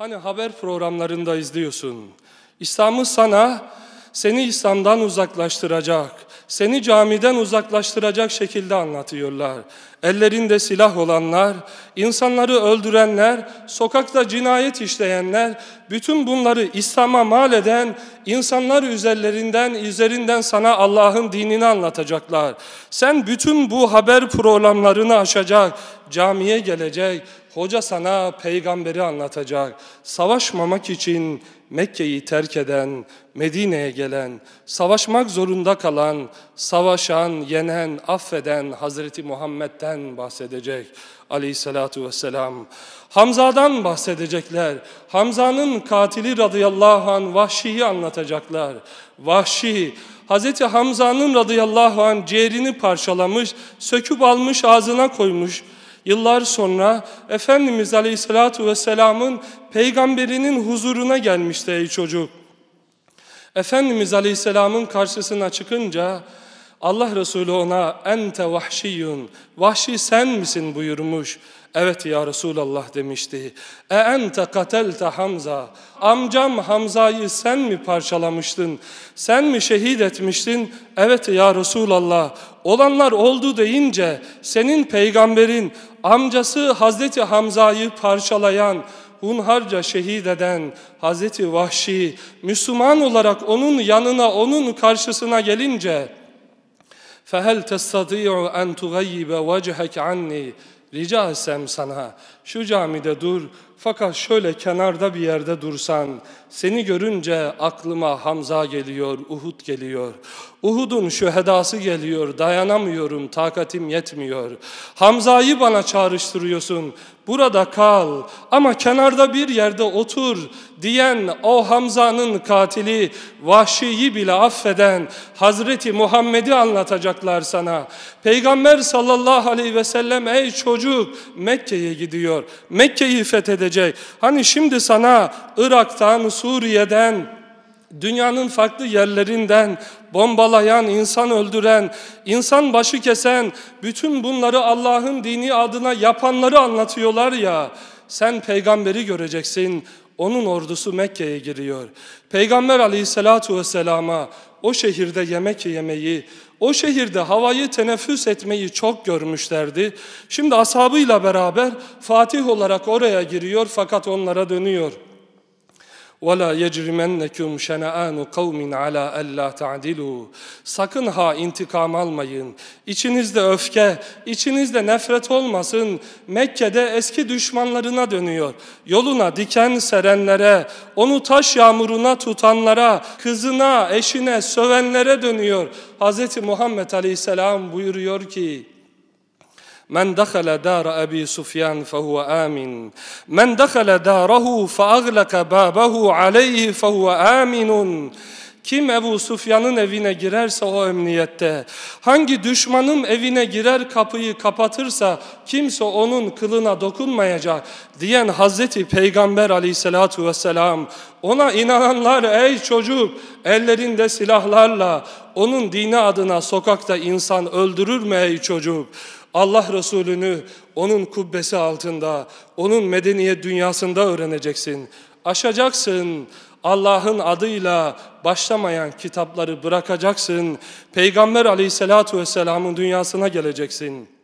Hani haber programlarında izliyorsun. İslam'ı sana seni İslam'dan uzaklaştıracak, seni camiden uzaklaştıracak şekilde anlatıyorlar. Ellerinde silah olanlar, insanları öldürenler, sokakta cinayet işleyenler, bütün bunları İslam'a mal eden insanlar üzerlerinden, üzerinden sana Allah'ın dinini anlatacaklar. Sen bütün bu haber programlarını aşacak, camiye gelecek, hoca sana peygamberi anlatacak. Savaşmamak için Mekke'yi terk eden, Medine'ye gelen, savaşmak zorunda kalan, savaşan, yenen, affeden Hazreti Muhammed'den bahsedecek aleyhissalatu vesselam. Hamza'dan bahsedecekler. Hamza'nın katili radıyallahu anh Vahşi'yi anlatacaklar. Vahşi, Hazreti Hamza'nın radıyallahu anh ciğerini parçalamış, söküp almış ağzına koymuş. Yıllar sonra Efendimiz Aleyhisselatü Vesselam'ın peygamberinin huzuruna gelmişti ey çocuk. Efendimiz Aleyhisselam'ın karşısına çıkınca Allah Resulü ona ente vahşiyun, vahşi sen misin buyurmuş. Evet ya Resulallah demişti. E ente katelte Hamza. Amcam Hamza'yı sen mi parçalamıştın? Sen mi şehit etmiştin? Evet ya Resulallah Olanlar oldu deyince senin peygamberin amcası Hazreti Hamza'yı parçalayan, hunharca şehit eden Hazreti Vahşi, Müslüman olarak onun yanına, onun karşısına gelince فَهَلْ تَسْتَطِيعُ أَنْ تُغَيِّبَ وَجْهَكَ عَنِّي Rica etsem sana şu camide dur fakat şöyle kenarda bir yerde dursan seni görünce aklıma Hamza geliyor, Uhud geliyor. Uhud'un şühedası geliyor, dayanamıyorum, takatim yetmiyor. Hamza'yı bana çağrıştırıyorsun, burada kal ama kenarda bir yerde otur diyen o Hamza'nın katili Vahşi'yi bile affeden Hazreti Muhammed'i anlatacaklar sana. Peygamber sallallahu aleyhi ve sellem ey çocuk Mekke'ye gidiyor. Mekke'yi fethedecek. Hani şimdi sana Irak'tan, Suriye'den, dünyanın farklı yerlerinden bombalayan, insan öldüren, insan başı kesen, bütün bunları Allah'ın dini adına yapanları anlatıyorlar ya. Sen peygamberi göreceksin. Onun ordusu Mekke'ye giriyor. Peygamber aleyhissalatu vesselama o şehirde yemek yemeyi, o şehirde havayı teneffüs etmeyi çok görmüşlerdi. Şimdi ashabıyla beraber Fatih olarak oraya giriyor fakat onlara dönüyor. وَلَا يَجْرِمَنَّكُمْ شَنَآنُ قَوْمٍ عَلَى أَلَّا تَعْدِلُوا Sakın ha intikam almayın. İçinizde öfke, içinizde nefret olmasın. Mekke'de eski düşmanlarına dönüyor. Yoluna diken serenlere, onu taş yağmuruna tutanlara, kızına, eşine, sövenlere dönüyor. Hz. Muhammed Aleyhisselam buyuruyor ki, من دخل دار أبي سفيان فهو آمن من دخل داره فأغلق بابه عليه فهو آمن Kim Ebu Sufyan'ın evine girerse o emniyette, hangi düşmanın evine girer kapıyı kapatırsa kimse onun kılına dokunmayacak diyen Hazreti Peygamber aleyhissalatu vesselam ona inananlar ey çocuk ellerinde silahlarla onun dini adına sokakta insan öldürür mü ey çocuk? Allah Resulü'nü onun kubbesi altında, onun medeniyet dünyasında öğreneceksin. Aşacaksın. Allah'ın adıyla başlamayan kitapları bırakacaksın. Peygamber aleyhissalatu vesselamın dünyasına geleceksin.''